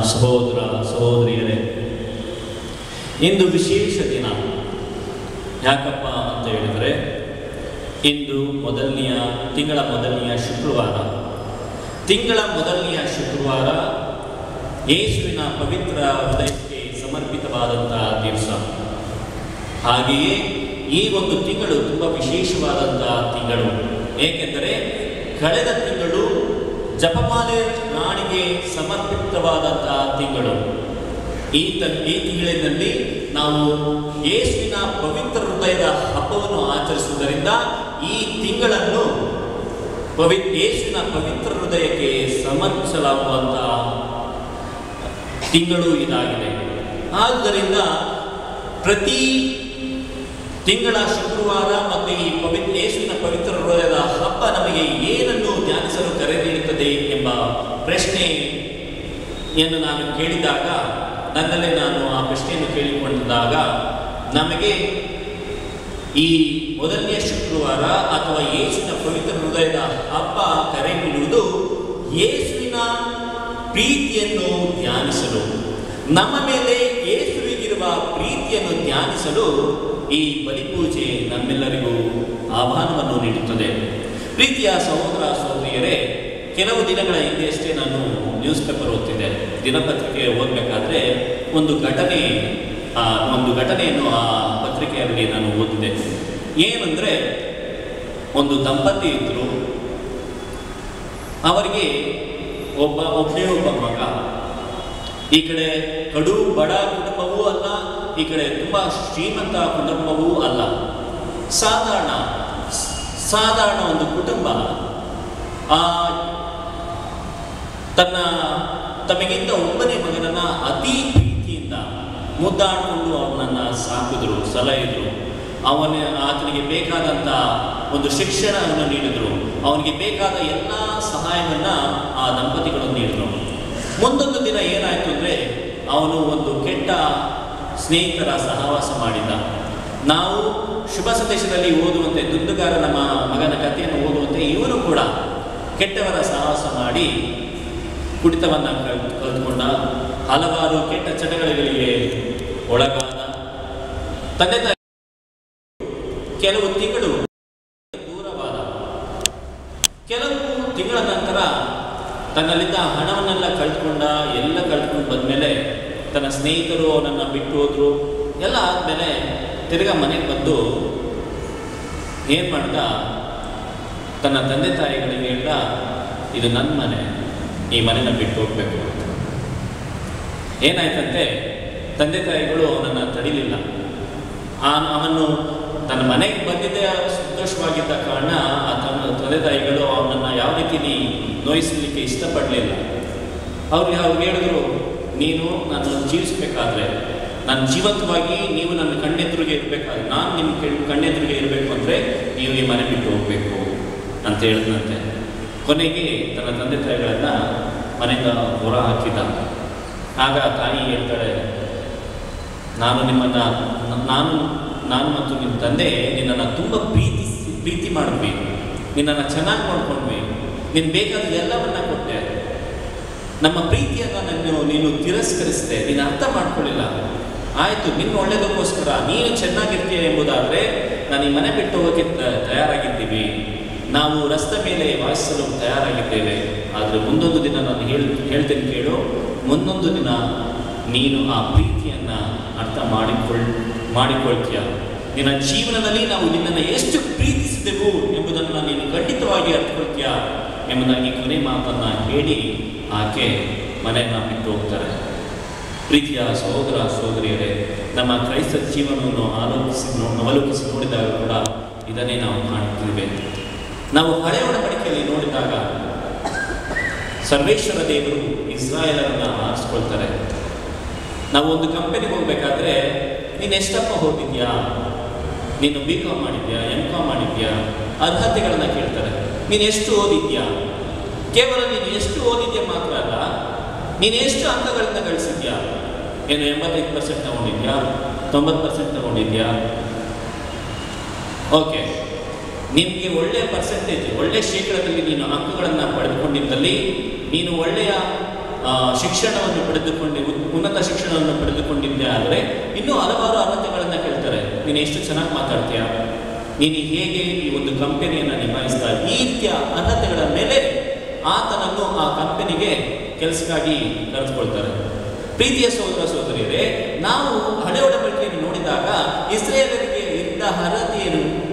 ಸಹೋದರ, ಸಹೋದರಿಯರೇ, ಇಂದು ವಿಶೇಷ ದಿನ. ಯಾಕಪ್ಪ ಅಂತ ಹೇಳಿದರೆ, ಇಂದು ಮೊದಲನೆಯ, ತಿಂಗಳ ಮೊದಲನೆಯ ಶುಕ್ರವಾರ. ತಿಂಗಳ ಮೊದಲನೆಯ ಶುಕ್ರವಾರ ಯೇಸುವಿನ ಪವಿತ್ರ ಹೃದಯಕ್ಕೆ ಸಮರ್ಪಿತವಾದಂತಹ ದಿವಸ. ಹಾಗೆಯೇ ಈ ಒಂದು ತಿಂಗಳು ತುಂಬ ವಿಶೇಷವಾದಂತಹ ತಿಂಗಳು. ಏಕೆಂದರೆ, ಕಳೆದ ತಿಂಗಳು ಜಪಮಾಲೆ ನಾಡಿಗೆ ಸಮರ್ಪಿತವಾದಂತಹ ತಿಂಗಳು. ಈ ತ ಈ ತಿಂಗಳಿನಲ್ಲಿ ನಾವು ಯೇಸುವಿನ ಪವಿತ್ರ ಹೃದಯದ ಹಬ್ಬವನ್ನು ಆಚರಿಸುವುದರಿಂದ ಈ ತಿಂಗಳನ್ನು ಪವಿ ಯೇಸುವಿನ ಪವಿತ್ರ ಹೃದಯಕ್ಕೆ ಸಮರ್ಪಿಸಲಾಗುವಂತಹ ತಿಂಗಳು ಇದಾಗಿದೆ. ಆದ್ದರಿಂದ ಪ್ರತಿ ತಿಂಗಳ ಶುಕ್ರವಾರ ಮತ್ತು ಈ ಪವಿತ್ರ ಯೇಸುವಿನ ಪವಿತ್ರ ಹೃದಯದ ಹಬ್ಬ ನಮಗೆ ಏನನ್ನು ಧ್ಯಾನಿಸಲು ಕರೆ ನೀಡುತ್ತದೆ ಎಂಬ ಪ್ರಶ್ನೆ ಎಂದು ನಾನು ಕೇಳಿದಾಗ, ನನ್ನಲ್ಲೇ ನಾನು ಆ ಪ್ರಶ್ನೆಯನ್ನು ಕೇಳಿಕೊಂಡಾಗ, ನಮಗೆ ಈ ಮೊದಲನೆಯ ಶುಕ್ರವಾರ ಅಥವಾ ಯೇಸುವಿನ ಪವಿತ್ರ ಹೃದಯದ ಹಬ್ಬ ಕರೆ ನೀಡುವುದು ಯೇಸುವಿನ ಪ್ರೀತಿಯನ್ನು ಧ್ಯಾನಿಸಲು, ನಮ್ಮ ಮೇಲೆ ಯೇಸುವಿಗಿರುವ ಪ್ರೀತಿಯನ್ನು ಧ್ಯಾನಿಸಲು ಈ ಬಲಿಪೂಜೆ ನಮ್ಮೆಲ್ಲರಿಗೂ ಆಹ್ವಾನವನ್ನು ನೀಡುತ್ತದೆ. ಪ್ರೀತಿಯ ಸಹೋದರ ಸಹೋದರಿಯರೇ, ಕೆಲವು ದಿನಗಳ ಹಿಂದೆಯಷ್ಟೇ ನಾನು ನ್ಯೂಸ್ ಪೇಪರ್ ಓದ್ತಿದ್ದೆ. ದಿನಪತ್ರಿಕೆ ಓದಬೇಕಾದ್ರೆ ಒಂದು ಘಟನೆ ಒಂದು ಘಟನೆಯನ್ನು ಆ ಪತ್ರಿಕೆಯಲ್ಲಿ ನಾನು ಓದಿದೆ ಏನಂದರೆ, ಒಂದು ದಂಪತಿ ಇದ್ದರು ಅವರಿಗೆ ಒಬ್ಬ ಒಬ್ಬನೇ ಒಬ್ಬ ಮಗ. ಈ ಕಡೆ ಕಡು ಬಡ ಕುಟುಂಬವೂ ಅಲ್ಲ ಈ ಕಡೆ ತುಂಬ ಶ್ರೀಮಂತ ಕುಟುಂಬವೂ ಅಲ್ಲ. ಸಾಧಾರಣ ಸಾಧಾರಣ ಒಂದು ಕುಟುಂಬ. ಆ, ತನ್ನ, ತಮಗಿಂತ ಒಬ್ಬನೇ ಮಗನನ್ನು ಅತಿ ಪ್ರೀತಿಯಿಂದ ಮುದ್ದಾಡಿಕೊಂಡು ಅವನನ್ನು ಸಾಕಿದ್ರು, ಸಲಹಿದ್ರು. ಅವನ, ಆತನಿಗೆ ಬೇಕಾದಂಥ ಒಂದು ಶಿಕ್ಷಣವನ್ನು ನೀಡಿದ್ರು. ಅವನಿಗೆ ಬೇಕಾದ ಎಲ್ಲ ಸಹಾಯವನ್ನು ಆ ದಂಪತಿಗಳು ನೀಡಿದರು. ಮುಂದೊಂದು ದಿನ ಏನಾಯಿತು ಅಂದರೆ, ಅವನು ಒಂದು ಕೆಟ್ಟ ಸ್ನೇಹಿತರ ಸಹವಾಸ ಮಾಡಿದ್ದ ನಾವು ಶುಭ ಸಂದೇಶದಲ್ಲಿ ಓದುವಂತೆ ದುಂದುಗಾರ ನಮ್ಮ ಮಗನ ಕಥೆಯನ್ನು ಓದುವಂತೆ ಇವನು ಕೂಡ ಕೆಟ್ಟವರ ಸಹವಾಸ ಮಾಡಿ ಕುಡಿತವನ್ನು ಕಲ್ತ್ಕೊಂಡ. ಹಲವಾರು ಕೆಟ್ಟ ಚಟಗಳಿಗೆ ಒಳಗಾದ. ತಂದೆ ತಾಯಿ ಕೆಲವು ತಿಂಗಳು ದೂರವಾದ. ಕೆಲವು ತಿಂಗಳ ನಂತರ ತನ್ನಲ್ಲಿದ್ದ ಹಣವನ್ನೆಲ್ಲ ಕಳೆದುಕೊಂಡ ಎಲ್ಲ ಕಳ್ಕೊಂಡು ಬಂದಮೇಲೆ ತನ್ನ ಸ್ನೇಹಿತರು ಅವನನ್ನು ಬಿಟ್ಟು ಹೋದರು. ಎಲ್ಲ ಆದಮೇಲೆ ತಿರ್ಗಾ ಮನೆಗೆ ಬಂದು ಏನು ಮಾಡ್ದ? ತನ್ನ ತಂದೆ ತಾಯಿಗಳಿಗೆ ಹೇಳ್ದ, ಇದು ನನ್ನ ಮನೆ, ಈ ಮನೆನ ಬಿಟ್ಟು ಹೋಗ್ಬೇಕು ಏನಾಯ್ತಂತೆ? ತಂದೆ ತಾಯಿಗಳು ಅವನನ್ನು ತಡಿಲಿಲ್ಲ. ಅವನು ತನ್ನ ಮನೆಗೆ ಬಂದಿದ್ದೇ ಸಂತೋಷವಾಗಿದ್ದ ಕಾರಣ ಆ ತನ್ನ ತಂದೆ ತಾಯಿಗಳು ಅವನನ್ನು ಯಾವ ರೀತಿಲಿ ನೋಯಿಸಲಿಕ್ಕೆ ಇಷ್ಟಪಡಲಿಲ್ಲ. ಅವ್ರಿಗೆ ಅವ್ರಿಗೆ ಹೇಳಿದ್ರು? ನೀನು ನಾನು ಜೀವಿಸಬೇಕಾದ್ರೆ ನಾನು ಜೀವಂತವಾಗಿ ನೀವು ನನ್ನ ಕಣ್ಣೆದುರಿಗೆ ಇರಬೇಕಾದ್ರೆ, ನಾನು ನಿಮ್ಮ ಕಣ್ಣೆದುರಿಗೆ ಇರಬೇಕು ಅಂದರೆ ನೀವು ಈ ಮನೆ ಬಿಟ್ಟು ಹೋಗಬೇಕು ಅಂತ ಹೇಳಿದಂತೆ ಕೊನೆಗೆ ತನ್ನ ತಂದೆ ತಾಯಿಗಳನ್ನು ಮನೆಯಿಂದ ಹೊರ ಹಾಕಿದ. ಆಗ ತಾಯಿ ಹೇಳ್ತಾಳೆ, ನಾನು ನಿಮ್ಮನ್ನು, ನಾನು ನಾನು ಮತ್ತು ನಿಮ್ಮ ತಂದೆ ನಿನ್ನನ್ನು ತುಂಬ ಪ್ರೀತಿಸಿ ಪ್ರೀತಿ ಮಾಡಿದ್ವಿ. ನಿನ್ನನ್ನು ಚೆನ್ನಾಗಿ ನೋಡ್ಕೊಂಡ್ವಿ. ನಿನ್ನ ಬೇಕಾದ ಎಲ್ಲವನ್ನ ಕೊಟ್ಟೆ. ನಮ್ಮ ಪ್ರೀತಿಯನ್ನು ನಾನು ನೀನು ತಿರಸ್ಕರಿಸಿದೆ. ನೀನು ಅರ್ಥ ಮಾಡ್ಕೊಳ್ಳಿಲ್ಲ. ಆಯಿತು, ನಿನ್ನ ಒಳ್ಳೆಯದಕ್ಕೋಸ್ಕರ ನೀನು ಚೆನ್ನಾಗಿರ್ತೀಯ ಎಂಬುದಾದರೆ ನಾನು ಈ ಮನೆ ಬಿಟ್ಟು ಹೋಗಿ ತಯಾರಾಗಿದ್ದೀವಿ. ನಾವು ರಸ್ತೆ ಮೇಲೆ ವಾಸಿಸಲು ತಯಾರಾಗಿದ್ದೇವೆ. ಆದರೆ ಮುಂದೊಂದು ದಿನ ನಾನು ಹೇಳಿ, ಹೇಳ್ತೇನೆ ಕೇಳು. ಮುಂದೊಂದು ದಿನ ನೀನು ಆ ಪ್ರೀತಿಯನ್ನು ಅರ್ಥ ಮಾಡಿಕೊಳ್, ಮಾಡಿಕೊಳ್ತೀಯ. ನಿನ್ನ ಜೀವನದಲ್ಲಿ ನಾವು ನಿನ್ನನ್ನು ಎಷ್ಟು ಪ್ರೀತಿಸಿದೆವು ಎಂಬುದನ್ನು ನೀನು ಖಂಡಿತವಾಗಿ ಅರ್ಥಕೊಳ್ತೀಯ ಎಂಬುದಾಗಿ ಕೊನೆ ಮಾತನ್ನು ಹೇಳಿ ಆಕೆ ಮನೆಯನ್ನು ಬಿಟ್ಟು ಹೋಗ್ತಾರೆ. ಪ್ರೀತಿಯ ಸಹೋದರ ಸಹೋದರಿಯರೇ, ನಮ್ಮ ಕ್ರೈಸ್ತ ಜೀವನವನ್ನು ಆಲೋಚಿಸಿ ಅವಲೋಕಿಸಿ ನೋಡಿದಾಗ ಕೂಡ ಇದನ್ನೇ ನಾವು ಕಾಣುತ್ತೇವೆ ನಾವು ಹಳೆಯ ಒಡಂಬಡಿಕೆಯಲ್ಲಿ ನೋಡಿದಾಗ ಸರ್ವೇಶ್ವರ ದೇವರು ಇಸ್ರಾಯೇಲರನ್ನು ಆರಿಸ್ಕೊಳ್ತಾರೆ. ನಾವು ಒಂದು ಕಂಪನಿಗೆ ಹೋಗ್ಬೇಕಾದ್ರೆ, ನೀನು ಎಷ್ಟಪ್ಪ ಹೋಗಿದ್ಯಾ? ನೀನು ಬಿ ಕಾಮ್ ಮಾಡಿದ್ಯಾ? ಎಂ ಕಾಮ್ ಮಾಡಿದ್ಯಾ? ಅರ್ಹತೆಗಳನ್ನು ಕೇಳ್ತಾರೆ. ನೀನು ಎಷ್ಟು ಓದಿದ್ಯಾ? ಕೇವಲ ನೀನು ಎಷ್ಟು ಓದಿದ್ಯಾ ಮಾತ್ರ ಅಲ್ಲ, ನೀನು ಎಷ್ಟು ಅಂಕಗಳನ್ನ ಗಳಿಸಿದ್ಯಾ? ಏನು ಎಂಬತ್ತೈದು ಪರ್ಸೆಂಟ್ ತಗೊಂಡಿದ್ಯಾ? ತೊಂಬತ್ತು ಪರ್ಸೆಂಟ್ ತಗೊಂಡಿದ್ಯಾ? ಓಕೆ ನಿಮಗೆ ಒಳ್ಳೆಯ ಪರ್ಸೆಂಟೇಜ್ ಒಳ್ಳೆಯ ಶೇಕಡದಲ್ಲಿ ನೀನು ಅಂಕಗಳನ್ನು ಪಡೆದುಕೊಂಡಿದ್ದಲ್ಲಿ, ನೀನು ಒಳ್ಳೆಯ ಶಿಕ್ಷಣವನ್ನು ಪಡೆದುಕೊಂಡು ಉನ್- ಉನ್ನತ ಶಿಕ್ಷಣವನ್ನು ಪಡೆದುಕೊಂಡಿದ್ದೆ ಆದರೆ, ಇನ್ನೂ ಹಲವಾರು ಅರ್ಹತೆಗಳನ್ನು ಕೇಳ್ತಾರೆ. ನೀನು ಎಷ್ಟು ಚೆನ್ನಾಗಿ ಮಾತಾಡ್ತೀಯಾ? ನೀನು ಹೇಗೆ ಈ ಒಂದು ಕಂಪನಿಯನ್ನು ನಿಭಾಯಿಸ್ತಾ, ಈ ರೀತಿಯ ಅರ್ಹತೆಗಳ ಮೇಲೆ ಆತನನ್ನು ಆ ಕಂಪನಿಗೆ ಕೆಲಸಕ್ಕಾಗಿ ಕರೆದುಕೊಳ್ತಾರೆ. ಪ್ರೀತಿಯ ಸಹೋದರ ಸಹೋದರಿಯರೇ, ನಾವು ಹಳೆ ಒಡಂಬಡಿಕೆಯನ್ನು ನೋಡಿದಾಗ ಇಸ್ರೇಲರಿಗೆ ಇದ್ದ ಅರ್ಹತೆ ಏನು?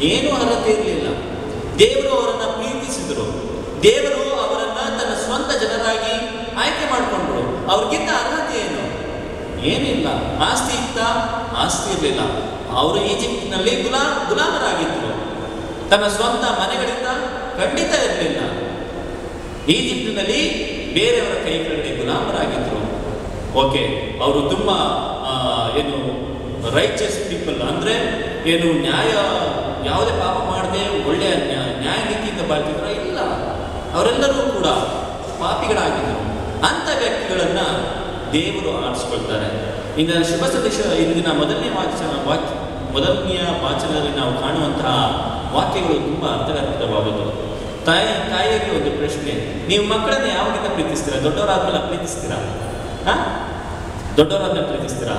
ಏನು ಅರ್ಹತೆ ಇರಲಿಲ್ಲ. ದೇವರು ಅವರನ್ನ ಪ್ರೀತಿಸಿದರು. ದೇವರು ಅವರನ್ನ ತನ್ನ ಸ್ವಂತ ಜನರಾಗಿ ಆಯ್ಕೆ ಮಾಡಿಕೊಂಡ್ರು. ಅವ್ರಿಗಿಂತ ಅರ್ಹತೆ ಏನು? ಏನಿಲ್ಲ. ಆಸ್ತಿ ಇತ್ತ? ಆಸ್ತಿ ಇರಲಿಲ್ಲ. ಅವರು ಈಜಿಪ್ಟ್ನಲ್ಲಿ ಗುಲಾ, ಗುಲಾಮರಾಗಿದ್ದರು. ತನ್ನ ಸ್ವಂತ ಮನೆಗಳಿಂದ ಖಂಡಿತ ಇರಲಿಲ್ಲ. ಈಜಿಪ್ಟಿನಲ್ಲಿ ಬೇರೆಯವರ ಕೈ ಗುಲಾಮರಾಗಿದ್ದರು ಓಕೆ, ಅವರು ತುಂಬ ಏನು ರೈಚಸ್ ಪೀಪಲ್ ಅಂದರೆ, ಏನು, ನ್ಯಾಯ, ಯಾವುದೇ ಪಾಪ ಮಾಡದೆ ಒಳ್ಳೆಯ ನ್ಯಾಯ ನೀತಿಯಿಂದ ಬಾಳ್ತಿದ್ರ ಇಲ್ಲ. ಅವರೆಲ್ಲರೂ ಕೂಡ ಪಾಪಿಗಳಾಗಿದ್ದರು ಅಂಥ ವ್ಯಕ್ತಿಗಳನ್ನು ದೇವರು ಆರಿಸ್ಕೊಳ್ತಾರೆ. ಇಂದ ಶುಭ ಸಂದೇಶ, ಇಂದಿನ ಮೊದಲನೇ ವಾಚನ ವಾಕ್ಯ ಮೊದಲನೆಯ ವಾಚನದಲ್ಲಿ ನಾವು ಕಾಣುವಂತಹ ವಾಕ್ಯಗಳು ತುಂಬ ಅರ್ಥಗರ್ಭಿತವಾಗುವುದು ತಾಯಿ ತಾಯಿಯರಿಗೆ ಒಂದು ಪ್ರಶ್ನೆ. ನೀವು ಮಕ್ಕಳನ್ನ ಯಾವಾಗಿಂದ ಪ್ರೀತಿಸ್ತೀರಾ? ದೊಡ್ಡವರಾದ್ಮೇಲೆ ಪ್ರೀತಿಸ್ತೀರಾ? ಹಾ? ದೊಡ್ಡವರಾದ್ಮೇಲೆ ಪ್ರೀತಿಸ್ತೀರಾ?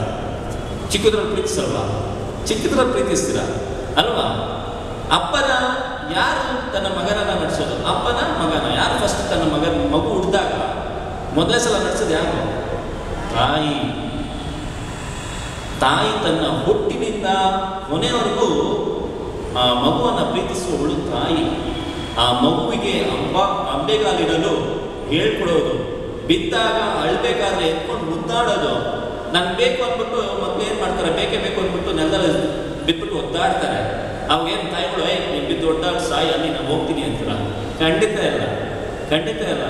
ಚಿಕ್ಕದ್ರಲ್ಲಿ ಪ್ರೀತಿಸಲ್ವಾ? ಚಿಕ್ಕದ್ರಲ್ಲಿ ಪ್ರೀತಿಸ್ತೀರಾ? ಅಲ್ವಾ? ಅಪ್ಪನ ಯಾರು ತನ್ನ ಮಗನನ್ನ ನಡೆಸೋದು? ಅಪ್ಪನ ಮಗನ? ಯಾರು ಫಸ್ಟ್ ತನ್ನ ಮಗನ ಮಗು ಹುಟ್ಟಿದಾಗ ಮೊದಲನೇ ಸಲ ನಡೆಸೋದು ಯಾರು? ತಾಯಿ. ತಾಯಿ ತನ್ನ ಹುಟ್ಟಿನಿಂದ ಕೊನೆಯವರೆಗೂ ಆ ಮಗುವನ್ನು ಪ್ರೀತಿಸುವವಳು ತಾಯಿ. ಆ ಮಗುವಿಗೆ ಅಂಬ ಅಂಬೆಗಾಲಿಡಲು ಹೇಳ್ಕೊಡೋದು. ಬಿದ್ದಾಗ ಅಳ್ಬೇಕಾದ್ರೆ ಎತ್ಕೊಂಡು ಮುದ್ದಾಡೋದು. ನನ್ಗೆ ಬೇಕು ಅಂದ್ಬಿಟ್ಟು ಮಕ್ಳು ಏನು ಮಾಡ್ತಾರೆ? ಬೇಕೇ ಬೇಕು ಅಂದ್ಬಿಟ್ಟು ನೆಲದಲ್ಲಿ ಬಿದ್ಬಿಟ್ಟು ಒದ್ದಾಡ್ತಾರೆ. ಅವಾಗೇನು ತಾಯಿಗಳು ಏ ನೀನು ಬಿದ್ದು ದೊಡ್ಡ ಸಾಯಿ, ಅಲ್ಲಿ ನಾನು ಹೋಗ್ತೀನಿ ಅಂತೀರ? ಖಂಡಿತ ಇಲ್ಲ. ಖಂಡಿತ ಇಲ್ಲ.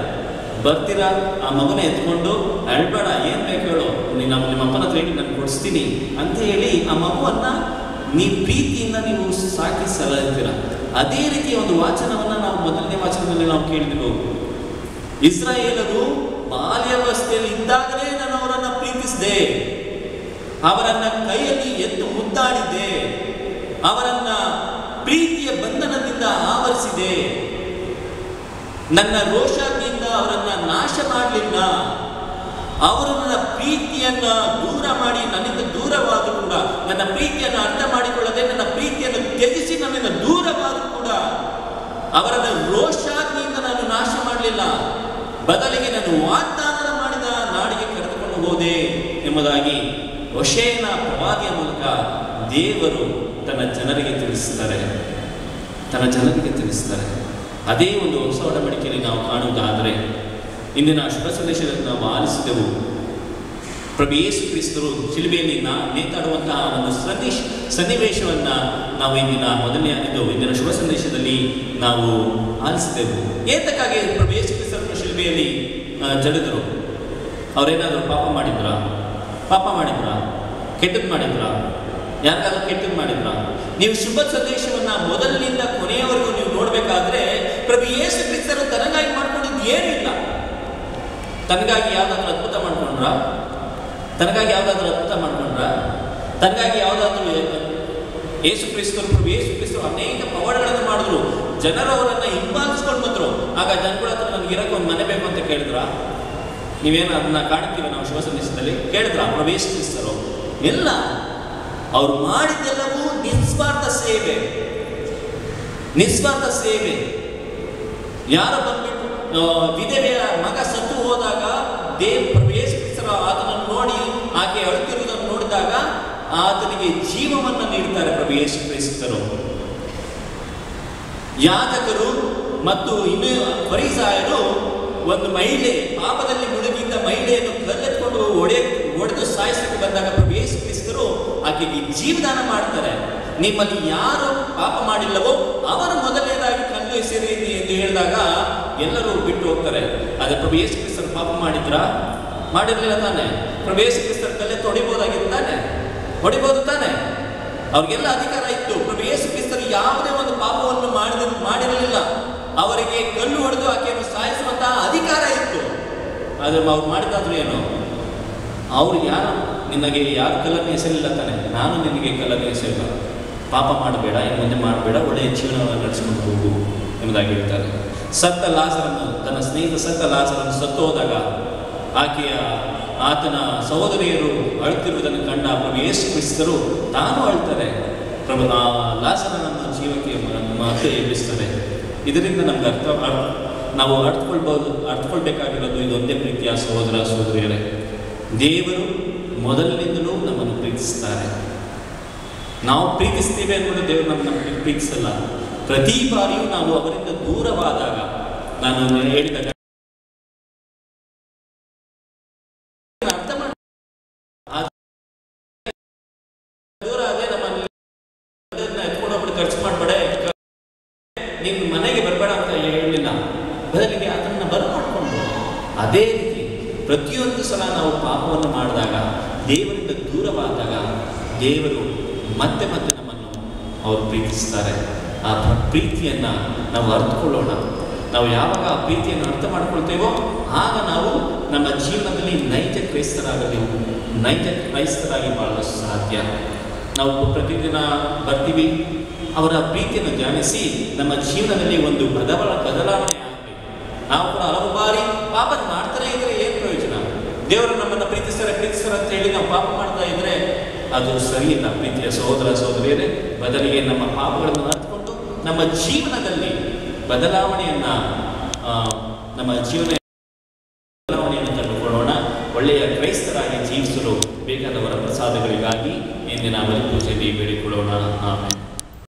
ಬರ್ತೀರಾ? ಆ ಮಗನ ಎತ್ಕೊಂಡು, ಅಳ್ಬೇಡ, ಏನು ಬೇಕು ಹೇಳು. ನೀನು ನಮ್ಮ ನಿಮ್ಮ ಅಪ್ಪನ ಹತ್ರ ನಾನು ಕೊಡಿಸ್ತೀನಿ ಅಂತ ಹೇಳಿ ಆ ಮಗುವನ್ನ ನೀವು ಪ್ರೀತಿಯಿಂದ ನೀವು ಸಾಕಿ ಸಲಹಿರ್ತೀರ ಅದೇ ರೀತಿಯ ಒಂದು ವಾಚನವನ್ನು ನಾವು ಮೊದಲನೇ ವಾಚನದಲ್ಲಿ ನಾವು ಕೇಳಿದೆವು ಇಸ್ರಾಯೇಲರು ಬಾಲ್ಯಾವಸ್ಥೆಯಲ್ಲಿ ಇದ್ದಾಗಲೇ ನಾನು ಅವರನ್ನು ಪ್ರೀತಿಸಿದೆ. ಅವರನ್ನ ಕೈಯಲ್ಲಿ ಎದ್ದು ಮುದ್ದಾಡಿದ್ದೆ. ಅವರನ್ನ ಪ್ರೀತಿಯ ಬಂಧನದಿಂದ ಆವರಿಸಿದೆ. ನನ್ನ ರೋಷದಿಂದ ಅವರನ್ನ ನಾಶ ಮಾಡಲಿಲ್ಲ. ಅವರು ನನ್ನ ಪ್ರೀತಿಯನ್ನ ದೂರ ಮಾಡಿ ನನ್ನಿಂದ ದೂರವಾದರೂ ಕೂಡ ನನ್ನ ಪ್ರೀತಿಯನ್ನು ಅರ್ಥ ಮಾಡಿಕೊಳ್ಳದೆ ನನ್ನ ಪ್ರೀತಿಯನ್ನು ತ್ಯಜಿಸಿ ನನ್ನಿಂದ ಕೂಡ ಅವರನ್ನ ರೋಷಾಗ್ನಿಯಿಂದ ನಾನು ನಾಶ ಮಾಡಲಿಲ್ಲ. ಬದಲಿಗೆ ನಾನು ವಾಗ್ದಾನ ಮಾಡಿದ ನಾಡಿಗೆ ಕರೆದುಕೊಂಡು ಹೋದೆ ಎಂಬುದಾಗಿ ಹೊಷೇನ ಪ್ರವಾದಿಯ ಮೂಲಕ ದೇವರು ತನ್ನ ಜನರಿಗೆ ತಿಳಿಸ್ತಾರೆ ತನ್ನ ಜನರಿಗೆ ತಿಳಿಸ್ತಾರೆ ಅದೇ ಒಂದು ಹೊಸ ಒಡಂಬಡಿಕೆಯಲ್ಲಿ ನಾವು ಕಾಣುವುದಾದರೆ, ಇಂದಿನ ಶುಭ ಸಂದೇಶದಲ್ಲಿ ನಾವು ಆಲಿಸಿದೆವು. ಪ್ರಭು ಯೇಸು ಕ್ರಿಸ್ತರು ಶಿಲುಬೆಯಲ್ಲಿ ನಾ ನೇತಾಡುವಂತಹ ಒಂದು ಸನ್ನಿಶ್ ಸನ್ನಿವೇಶವನ್ನು ನಾವು ಇಂದಿನ ಮೊದಲನೇ ಇದು ಇಂದಿನ ಶುಭ ಸಂದೇಶದಲ್ಲಿ ನಾವು ಆಲಿಸಿದೆವು ಏತಕ್ಕಾಗಿ ಪ್ರಭು ಯೇಸು ಕ್ರಿಸ್ತರನ್ನು ಶಿಲುಬೆಯಲ್ಲಿ ಜಡಿದರು? ಅವರೇನಾದರೂ ಪಾಪ ಮಾಡಿದ್ರಾ? ಪಾಪ ಮಾಡಿದ್ರಾ? ಕೆಟ್ಟದ್ದು ಮಾಡಿದ್ರಾ? ಯಾರಿಗಾದ್ರೂ ಕೆಟ್ಟದ್ದು ಮಾಡಿದ್ರಾ? ನೀವು ಶುಭ ಸಂದೇಶವನ್ನ ಮೊದಲಿನಿಂದ ಕೊನೆಯವರೆಗೂ ನೀವು ನೋಡಬೇಕಾದ್ರೆ ಪ್ರಭು ಯೇಸು ಕ್ರಿಸ್ತರು ತನಗಾಗಿ ಮಾಡ್ಕೊಂಡಿದ್ದು ಏನೂ ಇಲ್ಲ. ತನಗಾಗಿ ಯಾವುದಾದ್ರೂ ಅದ್ಭುತ ಮಾಡ್ಕೊಂಡ್ರ? ತನಗಾಗಿ ಯಾವುದಾದ್ರೂ ಅದ್ಭುತ ಮಾಡ್ಕೊಂಡ್ರ? ತನಗಾಗಿ ಯಾವುದಾದ್ರೂ ಯೇಸು ಕ್ರಿಸ್ತರು ಯೇಸು ಕ್ರಿಸ್ತರು ಅನೇಕ ಪವಾಡಗಳನ್ನು ಮಾಡಿದ್ರು. ಜನರು ಅವರನ್ನು ಹಿಂಬಾಲಿಸ್ಕೊಂಡು ಬಂದರು ಆಗ ಜನಗಳ ಹತ್ರ ನನಗೆ ಇರಕ್ಕೆ ಒಂದು ಮನೆ ಬೇಕು ಅಂತ ಕೇಳಿದ್ರ? ನೀವೇನು ಅದನ್ನ ಕಾಣ್ತೀವಿ ನಾವು ಶಿವ ಸಂದೇಶದಲ್ಲಿ ಕೇಳಿದ್ರ? ಪ್ರಭು ಯೇಸು ಕ್ರಿಸ್ತರು. ಇಲ್ಲ. ಅವ್ರು ಮಾಡಿದ್ದೆಲ್ಲವೂ ನಿಸ್ವಾರ್ಥ ಸೇವೆ. ನಿಸ್ವಾರ್ಥ ಸೇವೆ. ಯಾರು ಬಂದ್ಬಿಟ್ಟು ವಿಧವೆಯ ಮಗ ಸತ್ತು ಹೋದಾಗ ದೇವ್ ಯೇಸು ಆತನನ್ನು ನೋಡಿ, ಆಕೆ ಅಳುತ್ತಿರುವುದನ್ನು ನೋಡಿದಾಗ ಆತನಿಗೆ ಜೀವವನ್ನು ನೀಡ್ತಾರೆ ಪ್ರಭು ಯೇಸು ಕ್ರಿಸ್ತರು ಯಾಜಕರು ಮತ್ತು ಇನ್ನು ಪರಿಸಾಯರು ಒಂದು ಮಹಿಳೆ, ಪಾಪದಲ್ಲಿ ಮುಳುಗಿದ್ದ ಮಹಿಳೆಯನ್ನು ಕಲ್ಲೆತ್ಕೊಂಡು ಒಡೆ ಒಡೆದು ಸಾಯಿಸಕ್ಕೆ ಬಂದಾಗ ಪ್ರಭು ಯೇಸು ಕ್ರಿಸ್ತರು ಆಕೆಗೆ ಜೀವದಾನ ಮಾಡ್ತಾರೆ. ನಿಮ್ಮಲ್ಲಿ ಯಾರು ಪಾಪ ಮಾಡಿಲ್ಲವೋ ಅವರು ಮೊದಲನೇದಾಗಿ ಕಲ್ಲು ಎಸೆಯಿರಿ ಎಂದು ಹೇಳಿದಾಗ ಎಲ್ಲರೂ ಬಿಟ್ಟು ಹೋಗ್ತಾರೆ. ಆದರೆ ಪ್ರಭು ಯೇಸು ಕ್ರಿಸ್ತರು ಪಾಪ ಮಾಡಿದ್ರಾ? ಮಾಡಿರ್ಲಿಲ್ಲ ತಾನೆ. ಪ್ರವೇಶ ಯೇಸು ತೊಡಿಬೋದಾಗಿತ್ತು ತಾನೆ. ಹೊಡಿಬೋದು ತಾನೆ. ಅವ್ರಿಗೆಲ್ಲ ಅಧಿಕಾರ ಇತ್ತು. ಪ್ರವೇಶ ಕ್ರಿಸ್ತರು ಯಾವುದೇ ಒಂದು ಪಾಪವನ್ನು ಮಾಡಿದ, ಮಾಡಿರಲಿಲ್ಲ. ಅವರಿಗೆ ಕಲ್ಲು ಹೊಡೆದು ಆಕೆಯನ್ನು ಸಾಯಿಸುವಂತಹ ಅಧಿಕಾರ ಇತ್ತು. ಆದರೆ ಅವ್ರು ಮಾಡಿದಾದ್ರು ಏನು? ಅವ್ರು ಯಾರು? ನಿನಗೆ ಯಾರು ಕಲ್ಲನ್ನು ಎಸೆಯಲಿಲ್ಲ ತಾನೆ. ನಾನು ನಿನಗೆ ಕಲ್ಲನ್ನು ಎಸೆಯಲ್ಲ. ಪಾಪ ಮಾಡಬೇಡ, ಇನ್ನು ಮುಂದೆ ಮಾಡಬೇಡ, ಒಳ್ಳೆಯ ಜೀವನವನ್ನು ನಡೆಸಿಕೊಂಡು ಹೋಗು ಎಂಬುದಾಗಿ ಹೇಳ್ತಾರೆ. ಸತ್ತ ಲಾಸರನ್ನು ತನ್ನ ಸ್ನೇಹಿತ ಸತ್ತ ಲಾಸರನ್ನು ಸತ್ತು ಹೋದಾಗ ಆಕೆಯ ಆತನ ಸಹೋದರಿಯರು ಅಳುತ್ತಿರುವುದನ್ನು ಕಂಡ ಪ್ರಭು ಯೇಸು ಕ್ರಿಸ್ತರು ತಾನು ಅಳ್ತಾರೆ ಪ್ರಭು ಆ ಲಾಸನನ್ನು ಜೀವಕ್ಕೆ ಮಾತ್ರ ಎಬ್ಬಿಸ್ತಾರೆ ಇದರಿಂದ ನಮ್ಗೆ ಅರ್ಥ ನಾವು ಅರ್ಥಕೊಳ್ಬೋದು ಅರ್ಥಕೊಳ್ಬೇಕಾಗಿರೋದು ಇದೊಂದೇ ಪ್ರೀತಿಯ ಸಹೋದರ ಸಹೋದರಿಯರೇ ದೇವರು ಮೊದಲಿನಿಂದಲೂ ನಮ್ಮನ್ನು ಪ್ರೀತಿಸ್ತಾರೆ. ನಾವು ಪ್ರೀತಿಸ್ತೀವಿ ಅಂದ್ಬಿಟ್ಟು ದೇವರು ನಮ್ಮನ್ನು ಪ್ರೀತಿಸಲ್ಲ. ಪ್ರತಿ ಬಾರಿಯೂ ನಾವು ಅವರಿಂದ ದೂರವಾದಾಗ ನಾನು ಹೇಳಿದ ಅರ್ಥ ಮಾಡ ಆ- ದೂರ ಅದೇ ನಮ್ಮಲ್ಲಿ ಅದನ್ನ ಎತ್ಕೊಂಡು ಹೋಗ್ಬಿಟ್ಟು ಖರ್ಚು ಮಾಡಬೇಡ ನೀನು ಮನೆಗೆ ಬರಬೇಡ ಅಂತ ಹೇಳಲಿಲ್ಲ ಬದಲಿಗೆ ಅದನ್ನು ಬರಮಾಡಿಕೊಂಡು ಅದೇ ರೀತಿ ಪ್ರತಿಯೊಂದು ಸಲ ನಾವು ಪಾಪವನ್ನು ಮಾಡಿದಾಗ, ದೇವರಿಂದ ದೂರವಾದಾಗ, ದೇವರು ಮತ್ತೆ ಮತ್ತೆ ನಮ್ಮನ್ನು ಅವರು ಪ್ರೀತಿಸ್ತಾರೆ. ಆ ಪ್ರ- ಪ್ರೀತಿಯನ್ನು ನಾವು ಅರ್ಥಕೊಳ್ಳೋಣ ನಾವು ಯಾವಾಗ ಆ ಪ್ರೀತಿಯನ್ನು ಅರ್ಥ ಮಾಡ್ಕೊಳ್ತೇವೋ, ಆಗ ನಾವು ನಮ್ಮ ಜೀವನದಲ್ಲಿ ನೈಜ ಕ್ರೈಸ್ತರಾಗಬೇಕು ನೈಜ ಕ್ರೈಸ್ತರಾಗಿ ಬಾಳಲು ಸಾಧ್ಯ. ನಾವು ಪ್ರತಿದಿನ ಬರ್ತೀವಿ, ಅವರ ಪ್ರೀತಿಯನ್ನು ಧ್ಯಾನಿಸಿ ನಮ್ಮ ಜೀವನದಲ್ಲಿ ಒಂದು ಬದಲ ಬದಲಾವಣೆ ಆಗಬೇಕು. ನಾವು ಕೂಡ ಹಲವು ಬಾರಿ ಪಾಪ ಮಾಡ್ತಾರೆ ಇದ್ರೆ ಏನ್ ಪ್ರಯೋಜನ? ದೇವರು ನಮ್ಮನ್ನು ಪ್ರೀತಿಸ್ತಾರೆ ಪ್ರೀತಿಸ್ತಾರೆ ಅಂತ ಹೇಳಿ ನಾವು ಪಾಪ ಮಾಡ್ತಾ ಇದ್ರೆ ಅದು ಸರಿ ಇಲ್ಲ. ಪ್ರೀತಿಯ ಸಹೋದರ, ಸಹೋದರಿಯರೇ, ಬದಲಿಗೆ ನಮ್ಮ ಪಾಪಗಳನ್ನು ಹತ್ಕೊಂಡು ನಮ್ಮ ಜೀವನದಲ್ಲಿ ಬದಲಾವಣೆಯನ್ನ ನಮ್ಮ ಜೀವನ ಬದಲಾವಣೆಯನ್ನು ತಂದುಕೊಳ್ಳೋಣ ಒಳ್ಳೆಯ ಕ್ರೈಸ್ತರಾಗಿ ಜೀವಿಸಲು ಬೇಕಾದವರ ಪ್ರಸಾದಗಳಿಗಾಗಿ ಇಂದಿನ ಬಲಿ ಪೂಜೆಯಲ್ಲಿ ಬೇಡಿಕೊಳ್ಳೋಣ.